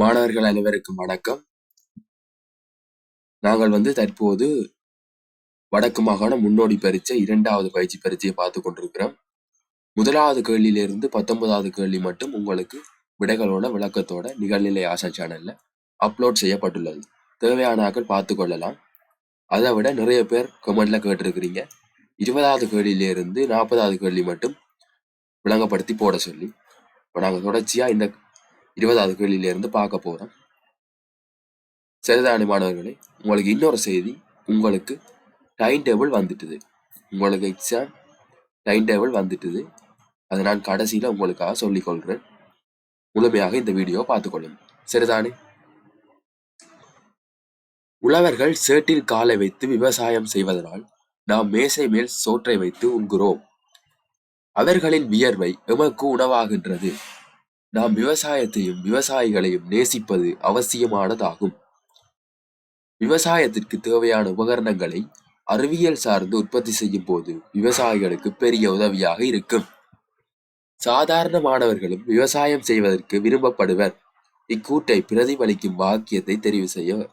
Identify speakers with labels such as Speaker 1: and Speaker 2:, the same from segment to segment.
Speaker 1: மாணவர்கள் அனைவருக்கும் வணக்கம். நாங்கள் வந்து தற்போது வடக்கு மாகாண முன்னோடி பரீட்சை இரண்டாவது பயிற்சி பரீட்சையை பார்த்து கொண்டிருக்கிறோம். முதலாவது கேள்வியிலிருந்து பத்தொன்பதாவது கேள்வி மட்டும் உங்களுக்கு விடைகளோட விளக்கத்தோட நிகழ்நிலை ஆசா சேனல்ல அப்லோட் செய்யப்பட்டுள்ளது. தேவையானாக்கள் பார்த்து கொள்ளலாம். அதை விட நிறைய பேர் கமெண்ட்ல கேட்டிருக்கிறீங்க. இருபதாவது கேள்வியிலிருந்து நாற்பதாவது கேள்வி மட்டும் விளங்கப்படுத்தி போட சொல்லி இப்போ நாங்கள் தொடர்ச்சியா இந்த இருபதாவது கேள்வியிலிருந்து பார்க்க போறோம். சிறுதானி மாணவர்களே? உங்களுக்கு இன்னொரு செய்தி உங்களுக்கு டைம் டேபிள் வந்துட்டுது. உங்களுக்கு எக்ஸாம் டைம் டேபிள் வந்துட்டுது. அதை நான் கடைசியில் உங்களுக்காக சொல்லிக் கொள்கிறேன் முழுமையாக இந்த வீடியோ பார்த்துக்கொள்ளுங்க சரிதானே? உழவர்கள் சேட்டில் காலை வைத்து விவசாயம் செய்வதனால் நாம் மேசை மேல் சோற்றை வைத்து உண்கிறோம். அவர்களின் வியர்வை எமக்கு உணவாகின்றது. நாம் விவசாயத்தையும் விவசாயிகளையும் நேசிப்பது அவசியமானதாகும். விவசாயத்திற்கு தேவையான உபகரணங்களை அறிவியல் சார்ந்து உற்பத்தி செய்யும் போது விவசாயிகளுக்கு பெரிய உதவியாக இருக்கும். சாதாரண மாணவர்களும் விவசாயம் செய்வதற்கு விரும்பப்படுவர். இக்கூட்டை பிரதிபலிக்கும் வாக்கியத்தை தெரிவு செய்ய.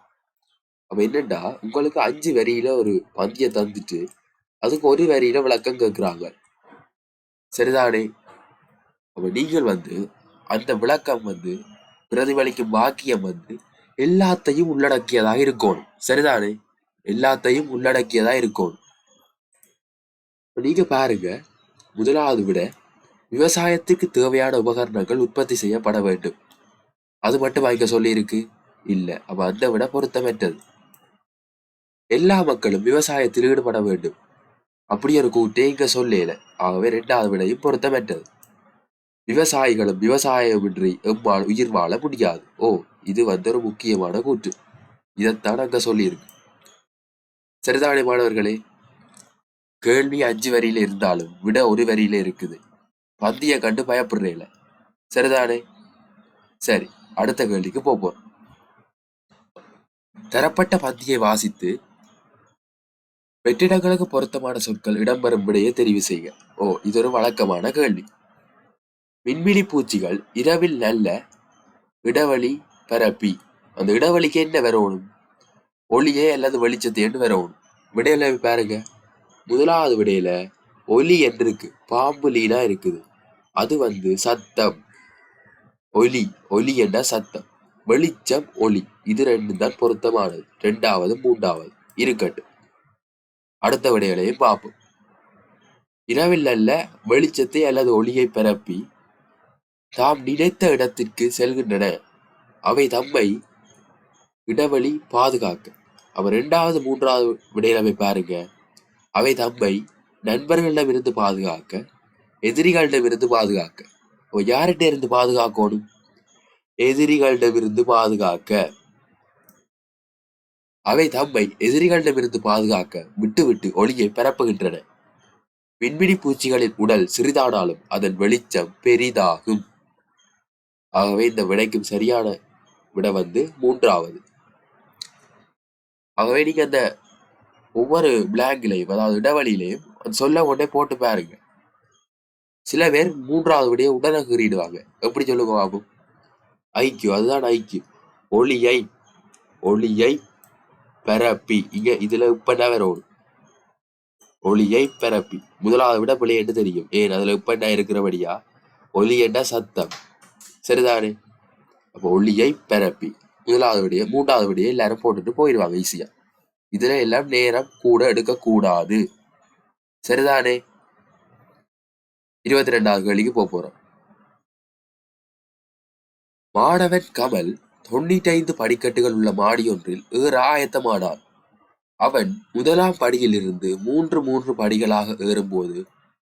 Speaker 1: அப்ப என்னண்டா உங்களுக்கு அஞ்சு வரியில ஒரு பந்திய தந்துட்டு அதுக்கு ஒரு வரியில விளக்கம் கேட்கிறாங்க. சரிதானே? அப்ப நீங்கள் வந்து அந்த விளக்கம் வந்து பிரதிபலிக்கும் வாக்கியம் வந்து எல்லாத்தையும் உள்ளடக்கியதாக இருக்கணும். சரிதானே? எல்லாத்தையும் உள்ளடக்கியதா இருக்கணும். நீங்க பாருங்க முதலாவது விட விவசாயத்துக்கு தேவையான உபகரணங்கள் உற்பத்தி செய்யப்பட வேண்டும். அது மட்டும் வாங்கிக்க சொல்லி இருக்கு இல்ல. அப்ப அந்த விட பொருத்தமற்றது. எல்லா மக்களும் விவசாயத்தில் ஈடுபட வேண்டும். அப்படி ஒரு கூட்டே இங்க சொல்லல. ஆகவே இரண்டாவது விடையும் பொருத்தமற்றது. விவசாயிகளும் விவசாயமின்றி எம்மால் உயிர் வாழ முடியாது. ஓ இது வந்து ஒரு முக்கியமான கூற்று. இதைத்தான் அங்க சொல்லியிருக்கு. சரிதானே மாணவர்களே? கேள்வி அஞ்சு வரியில இருந்தாலும் விட ஒரு வரியில இருக்குது. பந்திய கண்டு பயப்படுறேல. சரிதானே? சரி அடுத்த கேள்விக்கு போப்போம் தரப்பட்ட பந்தியை வாசித்து வெற்றிடங்களுக்கு பொருத்தமான சொற்கள் இடம்பெறும் விடையை தெரிவு செய்க. ஓ இது ஒரு வழக்கமான கேள்வி. விண்வெளி பூச்சிகள் இரவில் நல்ல இடைவெளி பரப்பி. அந்த இடைவெளிக்கு என்ன வரணும்? ஒளியே அல்லது வெளிச்சத்தைன்னு வரணும். விடையில பாருங்க. முதலாவது விடையில ஒலி என்று இருக்கு பாம்பு லீனா இருக்குது. அது வந்து சத்தம். ஒலி ஒலி என்ற சத்தம். வெளிச்சம் ஒளி இது ரெண்டு தான் பொருத்தமானது. ரெண்டாவது மூன்றாவது. இருக்கட்டும். அடுத்த விடைகளையும் பார்ப்போம். இரவில் அல்ல வெளிச்சத்தை அல்லது ஒளியை பரப்பி தாம் நினைத்த இடத்திற்கு செல்கின்றன. அவை தம்மை இடைவெளி பாதுகாக்க. அவர் இரண்டாவது மூன்றாவது விடையிலமை பாருங்க. அவை தம்மை நண்பர்களிடமிருந்து பாதுகாக்க எதிரிகளிடமிருந்து பாதுகாக்க. யார்கிட்ட இருந்து பாதுகாக்கணும்? எதிரிகளிடமிருந்து பாதுகாக்க. அவை தம்மை எதிரிகளிடமிருந்து பாதுகாக்க விட்டுவிட்டு ஒளியை பரப்புகின்றன. விண்மினி பூச்சிகளின் உடல் சிறிதானாலும் அதன் வெளிச்சம் பெரிதாகும். ஆகவே இந்த விடைக்கும் சரியான விட வந்து மூன்றாவது. ஆகவே நீங்க அந்த ஒவ்வொரு பிளாங்கிலையும் அதாவது இடைவெளியிலையும் சொல்ல உடனே போட்டு பாருங்க. சில பேர் மூன்றாவது விடையை உடனே கீறிடுவாங்க. எப்படி சொல்லுங்க பாபு? ஐக்கியம் அதுதான் ஐக்கியம் ஒளியை ஒளியை பரப்பி இங்க இதுல இப்ப என்ன வரும்? ஒளியை பரப்பி முதலாவது விட பிள்ளை என்று தெரியும்? ஏன் அதுல இப்ப என்ன இருக்கிறபடியா? ஒலி என்ன சத்தம்? சரிதானே அப்போ ஒளியை பரப்பி முதலாவது விடைய மூன்றாவது விடைய எல்லாரும் போட்டுட்டு போயிடுவாங்க ஈஸியா இதுல எல்லாம் நேரம் கூட எடுக்க கூடாது சரிதானே இருபத்தி ரெண்டாவது கேள்விக்கு போக போறோம் மாணவன் கமல் தொண்ணூற்றி ஐந்து படிக்கட்டுகள் உள்ள மாடியொன்றில் ஏற ஆயத்தமானான் அவன் முதலாம் படியிலிருந்து மூன்று மூன்று படிகளாக ஏறும்போது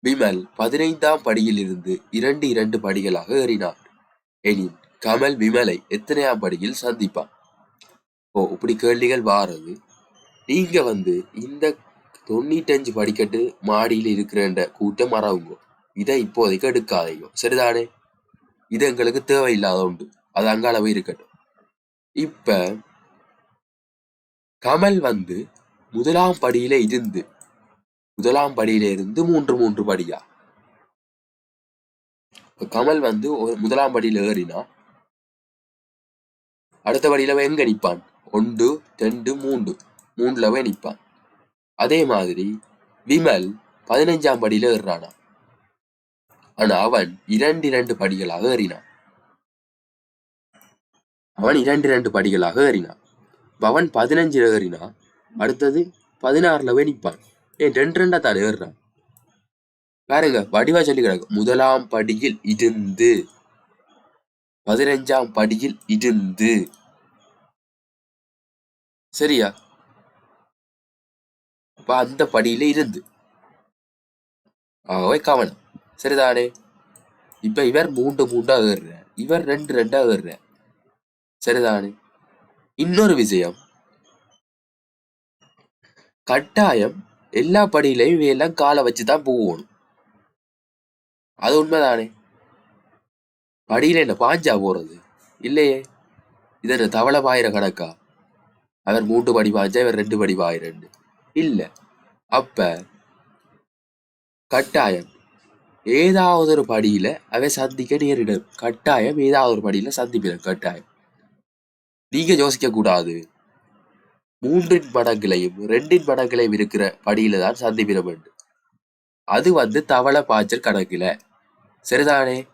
Speaker 1: விமல் பதினைந்தாம் படியிலிருந்து இரண்டு இரண்டு படிகளாக ஏறினார் இனி கமல் விமலை எத்தனையாம் படியில் சந்திப்பான்? ஓ இப்படி கேள்விகள் வாரது. நீங்க வந்து இந்த தொண்ணூத்தஞ்சு படிக்கட்டு மாடியில் இருக்கிற கூட்டம் மறவுங்க இதை இப்போதைக்கு எடுக்காதீங்க. சரிதானே? இது எங்களுக்கு தேவையில்லாத உண்டு. அது அங்க அளவு இருக்கட்டும். இப்ப கமல் வந்து முதலாம் படியில இருந்து முதலாம் படியில இருந்து மூன்று மூன்று படியா? கமல் வந்து ஒரு முதலாம் படியில ஏறினா அடுத்த படியில் எங்க நிற்பான் ஒன்று ரெண்டு மூன்று. மூன்றுலவே நிற்பான் அதே மாதிரி விமல் பதினஞ்சாம் படியில ஏறுறானா? ஆனா அவன் இரண்டு இரண்டு படிகளாக ஏறினான் அவன் இரண்டு இரண்டு படிகளாக ஏறினான் அவன் பதினஞ்சுல ஏறினா அடுத்தது பதினாறுல போய் ஏன் ரெண்டு ரெண்டா தான் ஏறுறான்? பாருங்க வடிவா சொல்லி கிடக்கு முதலாம் படியில் இருந்து பதினஞ்சாம் படியில் இருந்து. சரியா? அப்ப அந்த படியில இருந்து. ஆகவே கவனம். சரிதானே? இப்ப இவர் மூன்று மூன்றா ஏறுற இவர் ரெண்டு ரெண்டா ஏறுற சரிதானே? இன்னொரு விஷயம். கட்டாயம் எல்லா படியிலையும் இவையெல்லாம் காலை வச்சுதான் போகணும். அது உண்மைதானே? படியில என்ன பாஞ்சா போறது? இல்லையே. இது என்ன தவளை பாயிர கணக்கா? அவர் மூன்று படி பாஞ்சா இவர் ரெண்டு படி பாயிரண்டு இல்ல. அப்ப கட்டாயம். ஏதாவது ஒரு படியில அவை சந்திக்க நேரிடும். கட்டாயம் ஏதாவது ஒரு படியில சந்திப்பிடும். கட்டாயம். நீங்க யோசிக்க கூடாது. மூன்றின் மடங்களையும் ரெண்டின் மடங்களையும் இருக்கிற படியில தான் சந்திப்பிட வேண்டும். அது வந்து தவளை பாய்ச்சல் கணக்கில். சரிதானே?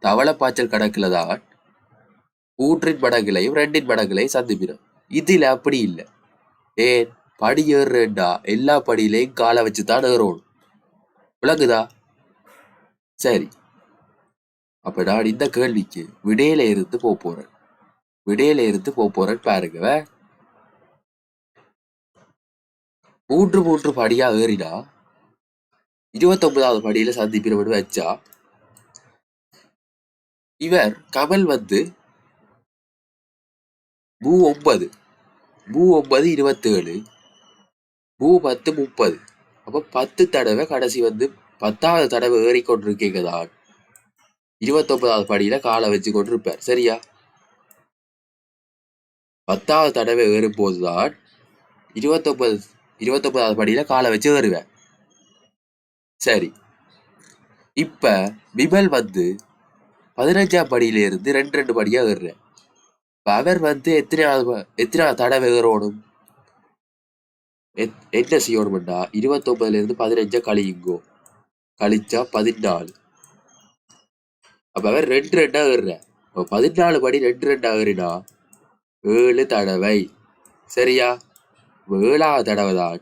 Speaker 1: தவளை பாய்ச்சல் கணக்கில் தான் ஊற்றின் மடங்களையும் ரெண்டின் மடங்களையும் சந்திப்பிடும் இதில் அப்படி இல்லை. ஏன்? படி ஏறுறா எல்லா படியிலையும் காலை வச்சு தான் ஏறணும். விளங்குதா? சரி. அப்ப நான் இந்த கேள்விக்கு விடையில இருந்து போக போறேன். விடையில இருந்து போக போகிறேன்னு பாருங்க. மூன்று மூன்று படியா ஏறினா இருபத்தொன்பதாவது படியில சந்திப்பிரமணி வச்சா இவர் கமல் வந்து பூ ஒன்பது பூ ஒன்பது இருபத்தேழு பூ பத்து முப்பது. அப்போ பத்து தடவை கடைசி வந்து பத்தாவது தடவை ஏறிக்கொண்டிருக்கீங்க தான் இருபத்தொன்பதாவது படியில காலை வச்சு கொண்டிருப்பார். சரியா? பத்தாவது தடவை ஏறும்போதுதான் இருபத்தொன்பது இருபத்தொன்பதாவது படியில காலை வச்சு ஏறுவேன். சரி. இப்ப விமல் வந்து பதினஞ்சாம் படியிலிருந்து ரெண்டு ரெண்டு படியா ஏறுறேன் இப்ப அவர் வந்து எத்தனையாவது எத்தனை எத்தனையாவது தடவை ஏறணும் எத்- என்ன செய்யணும்டா? இருபத்தொன்பதுல இருந்து பதினஞ்சா கழியுங்கோ. கழிச்சா பதினாலு. அப்ப அவர் ரெண்டு ரெண்டா ஏறுற. பதினாலு படி ரெண்டு ரெண்டா ஏறினா ஏழு தடவை. சரியா? ஏழாவது தடவை தான்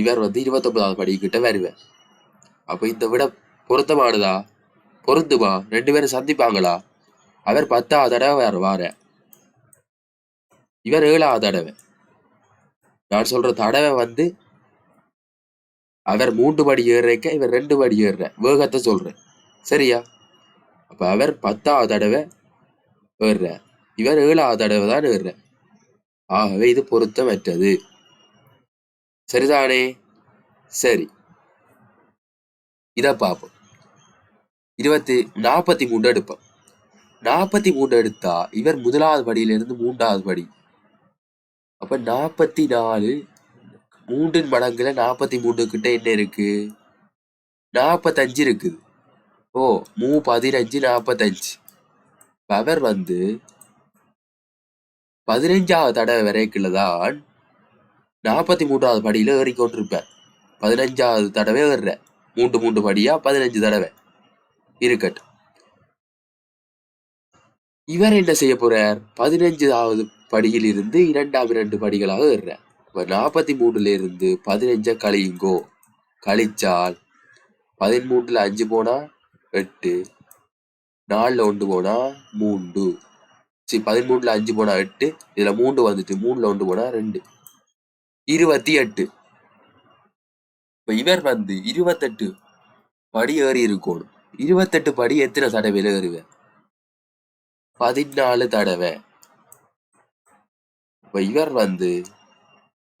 Speaker 1: இவர் வந்து இருபத்தொன்பதாவது படி கிட்ட வருவேன் அப்போ இந்த விட பொருத்தமானதா? பொருந்துமா? ரெண்டு பேரும் சந்திப்பாங்களா? அவர் பத்தாவது தடவை வேற வார இவர் ஏழாவது தடவை. நான் சொல்ற தடவை வந்து அவர் மூன்று படி ஏறுறக்க இவர் ரெண்டு படி ஏறுற. வேகத்தை சொல்றேன். சரியா? அப்ப அவர் பத்தாவது தடவை ஏறுற. இவர் ஏழாவது தடவை தான் ஏறுற. ஆகவே இது பொருத்தமற்றது. சரிதானே? சரி. இதை பார்ப்போம் இருபத்தி நாற்பத்தி மூன்று எடுப்போம். நாற்பத்தி மூன்று எடுத்தா இவர் முதலாவது படியிலிருந்து மூன்றாவது படி. அப்ப நாற்பத்தி நாலு மூன்றின் மடங்குல நாற்பத்தி மூன்று கிட்ட என்ன இருக்கு? நாற்பத்தஞ்சு இருக்குது. ஓ மூ பதினஞ்சு நாற்பத்தஞ்சு. அவர் வந்து பதினஞ்சாவது தடவை வரைக்குள்ளதான் நாற்பத்தி மூன்றாவது படியில ஏறிக்கொண்டிருப்பார் பதினஞ்சாவது தடவை ஏறுற மூன்று மூன்று படியா பதினஞ்சு தடவை. இருக்கட்டும். இவர் என்ன செய்ய போறார்? பதினஞ்சாவது படியில் இருந்து இரண்டாம் இரண்டு படிகளாக ஏறுறார் இப்போ நாற்பத்தி மூணுல இருந்து பதினஞ்ச கழியுங்கோ. கழிச்சால் பதிமூன்றுல அஞ்சு போனா எட்டு. நாலுல ஒன்று போனா மூன்று. சரி பதிமூணுல அஞ்சு போனா எட்டு. இதுல மூன்று வந்துட்டு மூணுல ஒன்று போனா ரெண்டு. இருபத்தி எட்டு. இப்போ இவர் வந்து இருபத்தெட்டு படி ஏறி இருக்கணும் இருபத்தெட்டு படி எத்தனை தடவையில் ஏறுவேன்? பதினாலு தடவை. இப்போ இவர் வந்து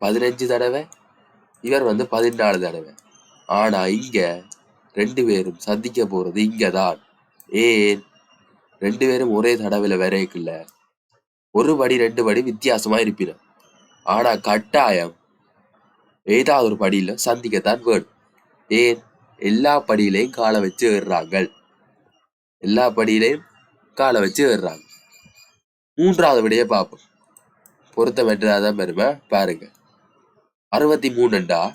Speaker 1: பதினஞ்சு தடவை இவர் வந்து பதினாலு தடவை. ஆனா இங்க ரெண்டு பேரும் சந்திக்க போறது இங்கதான். ஏன்? ரெண்டு பேரும் ஒரே தடவையில வரைக்குள்ள ஒரு படி ரெண்டு படி வித்தியாசமா இருப்பினும். ஆனா கட்டாயம் ஏதாவது ஒரு படியில சந்திக்கத்தான் வேணும். ஏன்? எல்லா படியிலையும் காலை வச்சு ஏறுறாங்க எல்லா படியிலையும் காலை வச்சு ஏறுறாங்க. மூன்றாவது விடையை பார்ப்போம். பொருத்தம் வென்றதான் பெருமை. பாருங்க. அறுபத்தி மூணுண்டா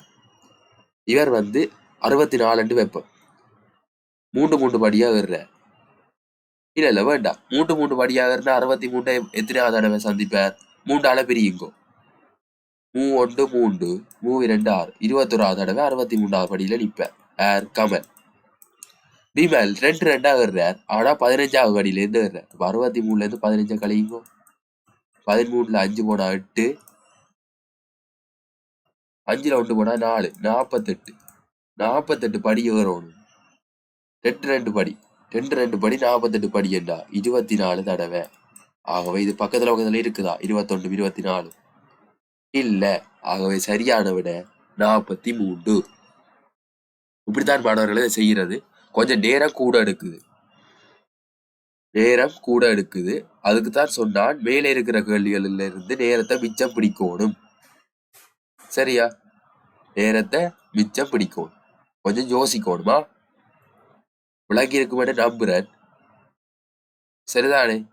Speaker 1: இவர் வந்து அறுபத்தி நாலுண்டு வைப்போம். மூன்று மூன்று படியா ஏறுற? இல்ல இல்ல வேண்டாம். மூன்று மூன்று படியாக இருந்தா அறுபத்தி மூன்றை எத்தனையாவது தடவை சந்திப்பார்? மூன்றால பிரியுங்கோ. மூ ஒன்று மூன்று மூ இரண்டு ஆறு இருபத்தொராவது தடவை அறுபத்தி மூன்றாவது படியில் நிற்பேன் ஏர் கமல். பிமல் ரெண்டு ரெண்டாக ஏறுறார் ஆனால் பதினஞ்சாவது படியிலேருந்து ஏறுறார் அறுபத்தி மூணுலேருந்து பதினஞ்சா கழியுங்கோ. பதிமூணில் அஞ்சு போனால் எட்டு. அஞ்சில் ஒன்று போனால் நாலு. நாற்பத்தெட்டு. நாற்பத்தெட்டு படி ஏறணும். ரெண்டு ரெண்டு படி. ரெண்டு ரெண்டு படி நாற்பத்தெட்டு படி என்றா இருபத்தி நாலு தடவை. ஆகவே இது பக்கத்தில் பக்கத்தில் இருக்குதா? இருபத்தொன்று இருபத்தி நாலு. இல்லை. ஆகவே சரியான விட நாற்பத்தி மூன்று இப்படித்தான் மாணவர்கள் இதை செய்கிறது. கொஞ்சம் நேரம் கூட எடுக்குது. நேரம் கூட எடுக்குது. அதுக்கு தான் சொன்னான் மேலே இருக்கிற கேள்விகள்ல இருந்து நேரத்தை மிச்சம் பிடிக்கணும். சரியா? நேரத்தை மிச்சம் பிடிக்கணும். கொஞ்சம் யோசிக்கணுமா? விளங்கி இருக்குமென்று நம்புறேன். சரிதானே?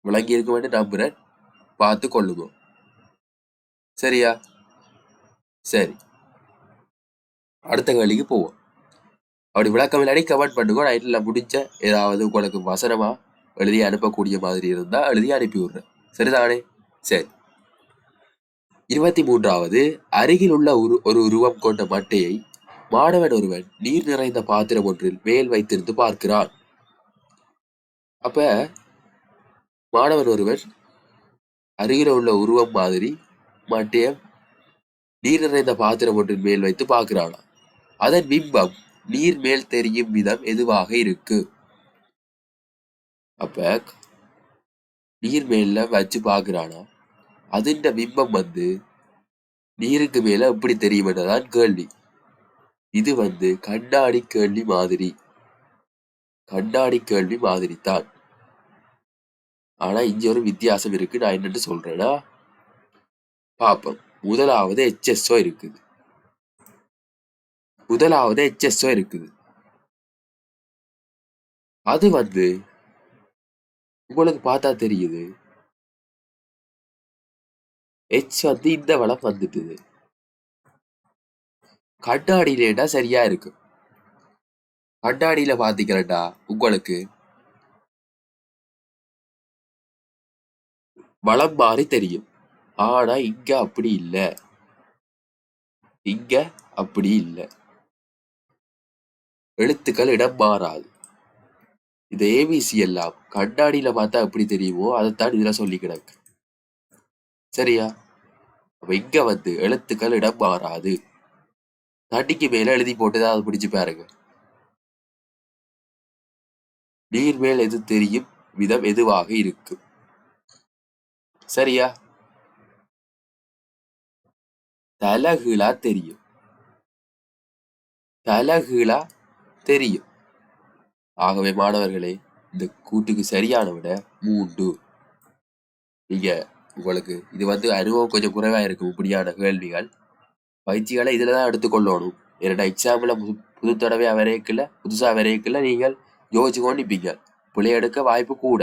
Speaker 1: விளங்கி இருக்குமென்று நம்புறேன். பார்த்து கொள்ளுங்க. சரியா? சரி. அடுத்த கேள்விக்கு போவோம். அப்படி விளக்கம் இல்லாடி கமெண்ட் பண்ணுங்க நைட்டில் முடிஞ்ச ஏதாவது உங்களுக்கு வசனமா எழுதி அனுப்பக்கூடிய மாதிரி இருந்தால் எழுதி அனுப்பி விடுறேன். சரிதானே? சரி. இருபத்தி மூன்றாவது. அருகில் உள்ள ஒரு ஒரு உருவம் கொண்ட மட்டையை மாணவன் ஒருவன் நீர் நிறைந்த பாத்திரம் ஒன்றில் மேல் வைத்திருந்து பார்க்கிறான். அப்ப மாணவன் ஒருவன் அருகில் உள்ள உருவம் மாதிரி மட்டைய நீர் நிறைந்த பாத்திரம் ஒன்றின் மேல் வைத்து பார்க்கிறானா? அதன் பிம்பம் நீர் மேல் தெரியும் விதம் எதுவாக இருக்கு? அப்ப நீர் மேல வச்சு பாக்குறானா அதிண்ட பிம்பம் வந்து நீருக்கு மேல எப்படி தெரியும் என்றதான் கேள்வி. இது வந்து கண்ணாடி கேள்வி மாதிரி. கண்ணாடி கேள்வி மாதிரி தான் ஆனா இங்க ஒரு வித்தியாசம் இருக்கு. நான் என்னன்னு சொல்றேன்னா பார்ப்போம் முதலாவது எச்எஸ்ஓ இருக்குது. முதலாவது எச்எஸ்ஓ இருக்குது. அது வந்து உங்களுக்கு பார்த்தா தெரியுது. எச் வந்து இந்த வளம் வந்துட்டுது. கண்ணாடியிலேடா சரியா இருக்கு? கண்ணாடியில பாத்தீங்கன்னா உங்களுக்கு வளம் மாறி தெரியும். ஆனா இங்க அப்படி இல்ல. இங்க அப்படி இல்ல. எழுத்துக்கள் இடம் மாறாது. இந்த ஏபிசி எல்லாம். கண்ணாடியில பார்த்தா எப்படி தெரியுமோ அதைத்தான் இதுல சொல்லி கிடக்கு. சரியா? அப்ப இங்க வந்து எழுத்துக்கள் இடம் மாறாது. தண்ணிக்கு மேல எழுதி போட்டுதான் அதை பிடிச்சு பாருங்க. நீர் மேல் எது தெரியும்? விதம் எதுவாக இருக்கும். சரியா? தலகுலா தெரியும் தலகுலா தெரியும் ஆகவே மாணவர்களே இந்த கூட்டுக்கு சரியான விட மூன்று நீங்க உங்களுக்கு இது வந்து அனுபவம் கொஞ்சம் குறைவா இருக்கும் இப்படியான கேள்விகள் பயிற்சிகளை இதுலதான் எடுத்துக்கொள்ளணும் என்னோட எக்ஸாம்பிள் புது புது தடவையா வரையக்குள்ள புதுசா வரையக்குள்ள நீங்கள் யோசிச்சு கொண்டு பிள்ளை எடுக்க வாய்ப்பு கூட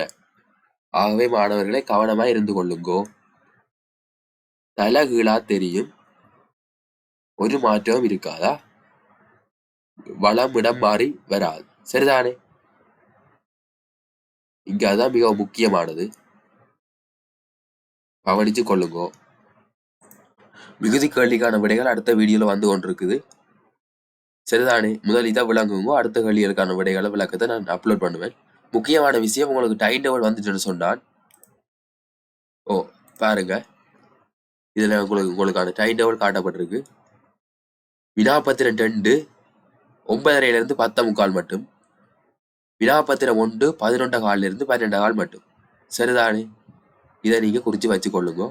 Speaker 1: ஆகவே மாணவர்களை கவனமா இருந்து கொள்ளுங்கோ தலகீழா தெரியும் ஒரு மாற்றமும் இருக்காதா? வளம் இடம் மாறி வராது. சரிதானே? இங்க அதுதான் மிக முக்கியமானது. கவனிச்சு கொள்ளுங்கோ. மிகுதி கேள்விக்கான விடைகள் அடுத்த வீடியோல வந்து கொண்டிருக்குது. சரிதானே? முதல் இதை விளங்குங்க அடுத்த கேள்விகளுக்கான விடைகளை விளக்கத்தை நான் அப்லோட் பண்ணுவேன். முக்கியமான விஷயம் உங்களுக்கு டைம் டேபிள் வந்துச்சுன்னு சொன்னான் ஓ பாருங்க. இதுல உங்களுக்கு உங்களுக்கான டைம் டேபிள் காட்டப்பட்டிருக்கு. வினாபத்திரம் ரெண்டு ஒன்பதரையிலிருந்து பத்த முக்கால் மட்டும். வினாபத்திரம் ஒன்று பதினொன்றாம் காலிலிருந்து பன்னெண்டாம் கால் மட்டும். சரிதானே? இதை நீங்க குறிச்சு வச்சுக்கொள்ளுங்க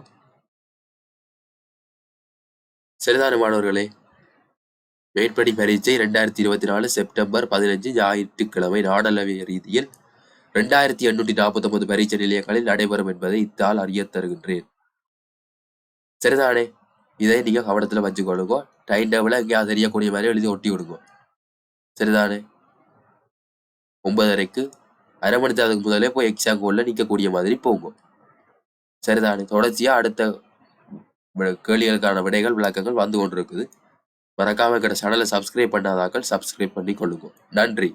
Speaker 1: சரிதானே மாணவர்களே? மேற்படி பரீட்சை ரெண்டாயிரத்தி இருபத்தி நாலு செப்டம்பர் பதினஞ்சு ஞாயிற்றுக்கிழமை நாடளவிய ரீதியில் ரெண்டாயிரத்தி எண்ணூற்றி நாற்பத்தி ஒன்பது பரீட்சை நிலையங்களில் நடைபெறும் என்பதை இத்தால் அறிய தருகின்றேன் சரிதானே? இதை நீங்க கவனத்துல வச்சுக்கொள்ளுங்க. டைம் டேபிள எங்கேயாவது தெரியக்கூடிய மாதிரி எழுதி ஒட்டி கொடுக்கும் சரிதானே? ஒன்பதரைக்கு அரை மணி நேரத்துக்கு முதலே போய் எக்ஸாம் கோல்ல நிற்கக்கூடிய மாதிரி போகும். சரிதானே? தொடர்ச்சியாக அடுத்த கேள்விகளுக்கான விடைகள் விளக்கங்கள் வந்து கொண்டிருக்குது. மறக்காம கிட்ட சேனலை சப்ஸ்கிரைப் பண்ணாதாக்கள் சப்ஸ்கிரைப் பண்ணி கொள்ளுங்க நன்றி.